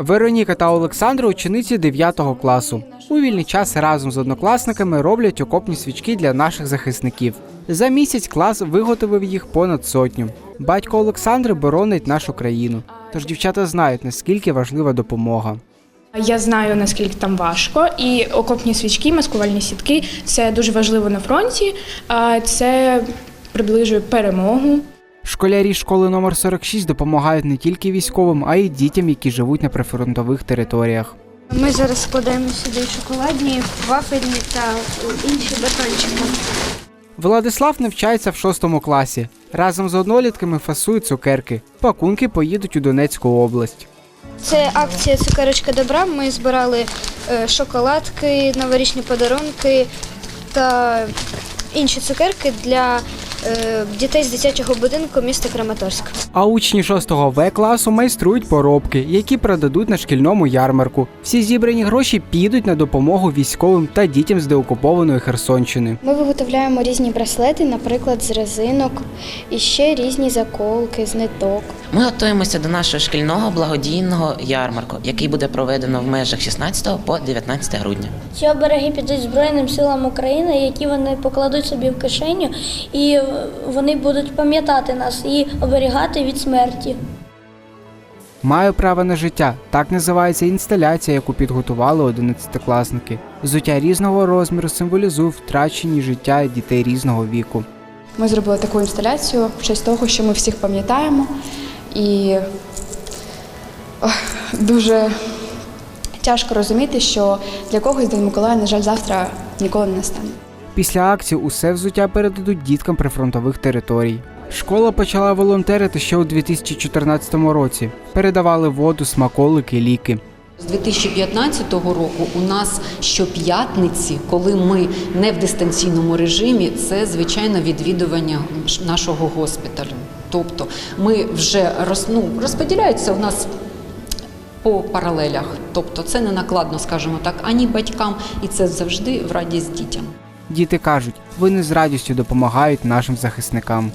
Вероніка та Олександра учениці 9 класу. У вільний час разом з однокласниками роблять окопні свічки для наших захисників. За місяць клас виготовив їх понад сотню. Батько Олександри боронить нашу країну. Тож дівчата знають, наскільки важлива допомога. Я знаю наскільки там важко, і окопні свічки, маскувальні сітки це дуже важливо на фронті. Це приближує перемогу. Школярі школи номер 46 допомагають не тільки військовим, а й дітям, які живуть на прифронтових територіях. Ми зараз складаємо сюди шоколадні, вафельні та інші батончики. Владислав навчається в шостому класі. Разом з однолітками фасують цукерки. Пакунки поїдуть у Донецьку область. Це акція Цукерочка добра. Ми збирали е, шоколадки, новорічні подарунки та інші цукерки для дітей з дитячого будинку міста Краматорськ. А учні 6 В класу майструють поробки, які продадуть на шкільному ярмарку. Всі зібрані гроші підуть на допомогу військовим та дітям з деокупованої Херсонщини. Ми виготовляємо різні браслети, наприклад, з резинок, і ще різні заколки з ниток. Ми готуємося до нашого шкільного благодійного ярмарку, який буде проведено в межах 16 по 19 грудня. Ці обереги підуть Збройним силам України, які вони покладуть собі в кишеню, і вони будуть пам'ятати нас і оберігати від смерті. Маю право на життя. Так називається інсталяція, яку підготували одинадцятикласники. Взуття різного розміру символізує втрачені життя дітей різного віку. Ми зробили таку інсталяцію в честь того, що ми всіх пам'ятаємо. І ох, дуже тяжко розуміти, що для когось День Миколая, на жаль, завтра ніколи не настане. Після акції усе взуття передадуть діткам прифронтових територій. Школа почала волонтерити ще у 2014 році. Передавали воду, смаколики, ліки. З 2015 року у нас щоп'ятниці, коли ми не в дистанційному режимі, це звичайно відвідування нашого госпіталю. Тобто ми вже роз, ну, розподіляються у нас по паралелях. Тобто це не накладно, скажімо так, ані батькам, і це завжди в радість дітям. Діти кажуть, вони з радістю допомагають нашим захисникам.